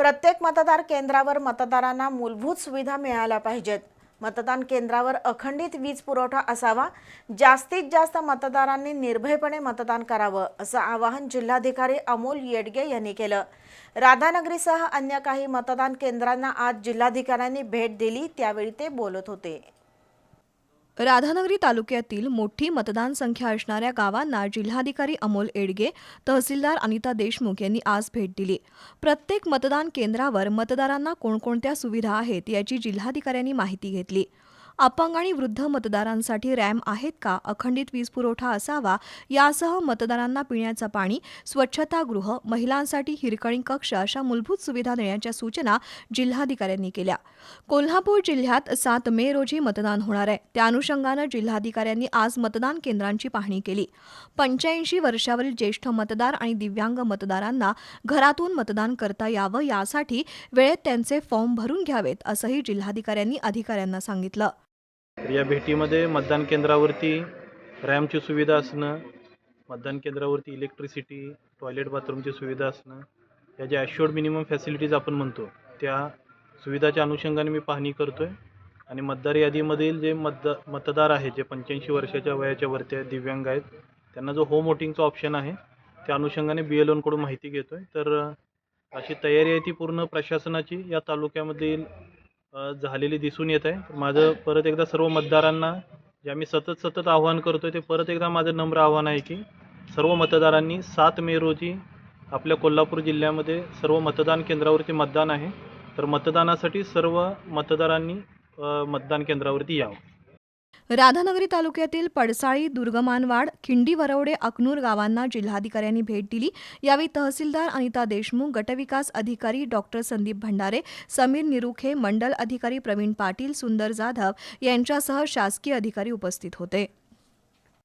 प्रत्येक मतदार केंद्रावर मतदारांना मूलभूत सुविधा मिळाल्या पाहिजेत. मतदान केंद्रावर अखंडित वीज पुरवठा असावा जास्तीत जास्त मतदारांनी निर्भयपणे मतदान करावं असं आवाहन जिल्हाधिकारी अमोल येडगे यांनी केलं. राधानगरीसह अन्य काही मतदान केंद्रांना आज जिल्हाधिकाऱ्यांनी भेट दिली त्यावेळी ते बोलत होते. राधानगरी तालुक्यातील मोठी मतदान संख्या असणाऱ्या गावांना जिल्हाधिकारी अमोल एडगे तहसीलदार अनिता देशमुख यांनी आज भेट दिली. प्रत्येक मतदान केंद्रावर मतदारांना कोणकोणत्या सुविधा आहेत याची जिल्हाधिकाऱ्यांनी माहिती घेतली. अपंग आणि वृद्ध मतदारांसाठी रॅम्प आहेत का? अखंडित वीज पुरवठा असावा? यासह मतदारांना पिण्याचं पाणी स्वच्छतागृह महिलांसाठी हिरकणी कक्ष अशा मूलभूत सुविधा देण्याच्या सूचना जिल्हाधिकाऱ्यांनी केल्या. कोल्हापूर जिल्ह्यात सात मे रोजी मतदान होणार आहे. त्या अनुषंगानं जिल्हाधिकाऱ्यांनी आज मतदान केंद्रांची पाहणी केली. पंच्याऐंशी वर्षावरील ज्येष्ठ मतदार आणि दिव्यांग मतदारांना घरातून मतदान करता यावं यासाठी वेळेत त्यांचे फॉर्म भरून घ्यावेत असंही जिल्हाधिकाऱ्यांनी अधिकाऱ्यांना सांगितलं. या भेटीमध्ये मतदान केंद्रावरती रॅमची सुविधा असणं मतदान केंद्रावरती इलेक्ट्रिसिटी टॉयलेट बाथरूमची सुविधा असणं या ज्या ॲश्युअर्ड मिनिमम फॅसिलिटीज आपण म्हणतो त्या सुविधाच्या अनुषंगाने मी पाहणी करतो आहे आणि मतदार यादीमधील जे मतदा मतदार आहेत जे पंच्याऐंशी वर्षाच्या वयाच्या वरती आहेत दिव्यांग आहेत त्यांना जो होम वोटिंगचा ऑप्शन आहे त्या अनुषंगाने बी एल ओनकडून माहिती घेतो आहे तर अशी तयारी आहे ती पूर्ण प्रशासनाची. या तालुक्यामधील झालेली दिसून येत आहे. माझं परत एकदा सर्व मतदारांना जे आम्ही सतत सतत आव्हान करतो आहे ते परत एकदा माझं नम्र आव्हान आहे की सर्व मतदारांनी सात मे रोजी आपल्या कोल्हापूर जिल्ह्यामध्ये सर्व मतदान केंद्रावरती मतदान आहे. तर मतदानासाठी सर्व मतदारांनी मतदान केंद्रावरती यावं. राधानगरी तालुक्यातील पडसाळी दुर्गमानवाड खिंडी वरवडे अकनूर गावांना जिल्हाधिकाऱ्यांनी भेट दिली. यावेळी तहसीलदार अनिता देशमुख गटविकास अधिकारी डॉक्टर संदीप भंडारे समीर निरुखे मंडल अधिकारी प्रवीण पाटील सुंदर जाधव यांच्यासह शासकीय अधिकारी उपस्थित होते.